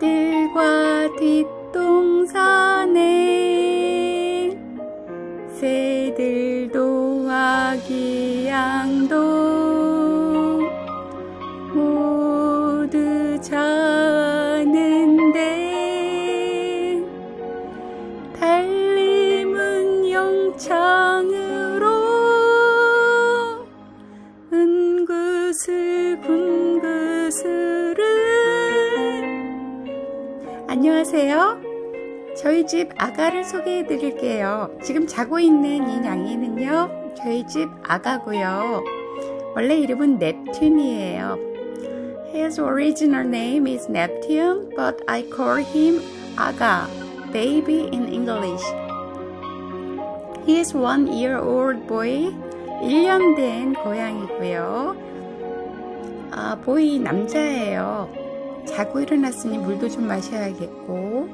길과 뒷동산에 새들도 아기 안녕하세요. 저희 집 아가를 소개해 드릴게요. 지금 자고 있는 이 냥이는요, 저희 집 아가고요. 원래 이름은 넵튠이에요. His original name is Neptune, but I call him Aga, baby in English. He is one year old boy, 1년 된 고양이고요. 아, 보이 남자예요. 자고 일어났으니 물도 좀 마셔야겠고,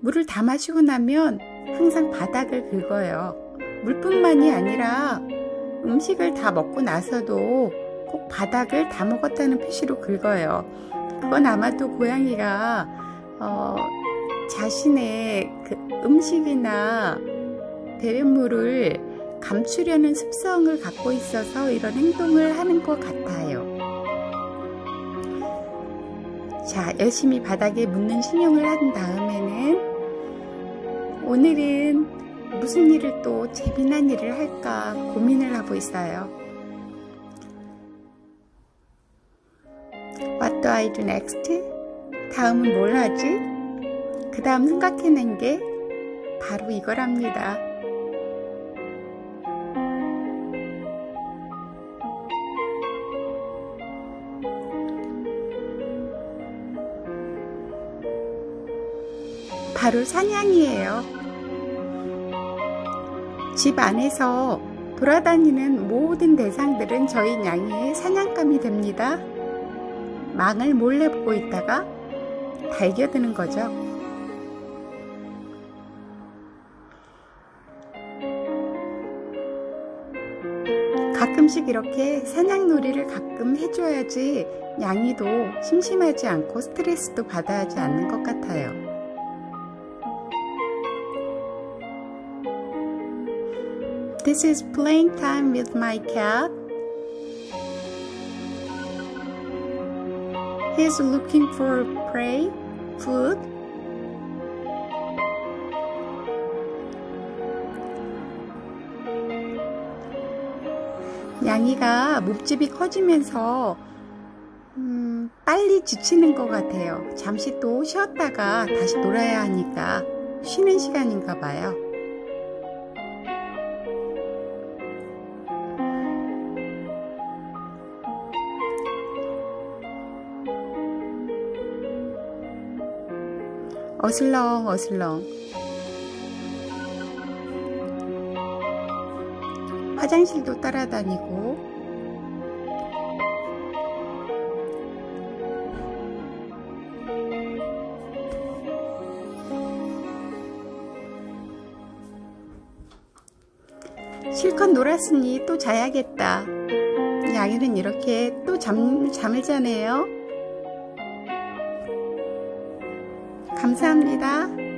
물을 다 마시고 나면 항상 바닥을 긁어요. 물뿐만이 아니라 음식을 다 먹고 나서도 꼭 바닥을 다 먹었다는 표시로 긁어요. 그건 아마도 고양이가 어, 자신의 그 음식이나 배변물을 감추려는 습성을 갖고 있어서 이런 행동을 하는 것 같아요. 자, 열심히 바닥에 묻는 신용을 한 다음에는 오늘은 무슨 일을 또 재미난 일을 할까 고민을 하고 있어요. What do I do next? 다음은 뭘 하지? 그 다음 생각해낸 게 바로 이거랍니다. 바로 사냥이에요. 집 안에서 돌아다니는 모든 대상들은 저희 냥이의 사냥감이 됩니다. 망을 몰래 보고 있다가 달겨드는 거죠. 가끔씩 이렇게 사냥놀이를 가끔 해줘야지 냥이도 심심하지 않고 스트레스도 받아야 하지 않는 것 같아요. This is playing time with my cat. He's looking for prey, food. 양이가 몸집이 커지면서 음, 빨리 지치는 것 같아요. 잠시 또 쉬었다가 다시 놀아야 하니까 쉬는 시간인가 봐요. 어슬렁 어슬렁 화장실도 따라다니고 실컷 놀았으니 또 자야겠다. 양이는 이렇게 또 잠, 잠을 자네요. 감사합니다.